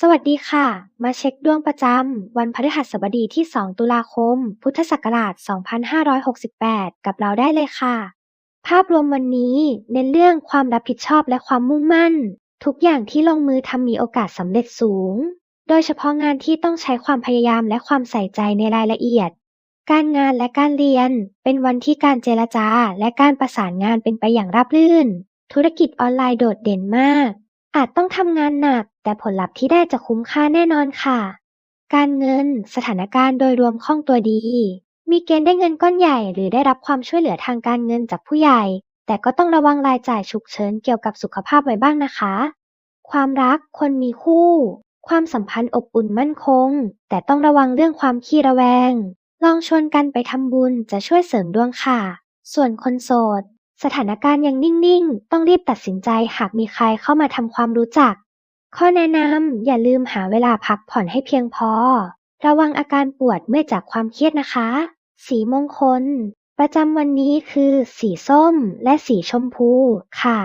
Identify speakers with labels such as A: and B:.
A: สวัสดีค่ะ มาเช็คดวงประจำวันพฤหัสบดีที่ 2 ตุลาคม พุทธศักราช 2568 กับเราได้เลยค่ะ ภาพรวมวันนี้เน้นเรื่องความรับผิดชอบและความมุ่งมั่น ทุกอย่างที่ลงมือทำมีโอกาสสำเร็จสูง โดยเฉพาะงานที่ต้องใช้ความพยายามและความใส่ใจในรายละเอียด การงานและการเรียน เป็นวันที่การเจรจาและการประสานงานเป็นไปอย่างราบรื่น ธุรกิจออนไลน์โดดเด่นมาก อาจต้องทำงานหนัก แต่ผลลัพธ์ที่ได้จะคุ้มค่าแน่นอนค่ะ การเงิน สถานการณ์โดยรวมคล่องตัวดี มีเกณฑ์ได้เงินก้อนใหญ่ หรือได้รับความช่วยเหลือทางการเงินจากผู้ใหญ่ แต่ก็ต้องระวังรายจ่ายฉุกเฉินเกี่ยวกับสุขภาพไว้บ้างนะคะ ความรัก คนมีคู่ ความสัมพันธ์อบอุ่นมั่นคง แต่ต้องระวังเรื่องความขี้ระแวง ลองชวนกันไปทำบุญจะช่วยเสริมดวงค่ะ ส่วนคนโสด สถานการณ์ยังนิ่งๆ ต้องรีบตัดสินใจหากมีใครเข้ามาทำความรู้จัก ข้อแนะนำอย่าลืมหาเวลาพักผ่อนให้เพียงพอ ระวังอาการปวดเมื่อยจากความเครียดนะคะ สีมงคล ประจำวันนี้คือสีส้มและสีชมพูค่ะ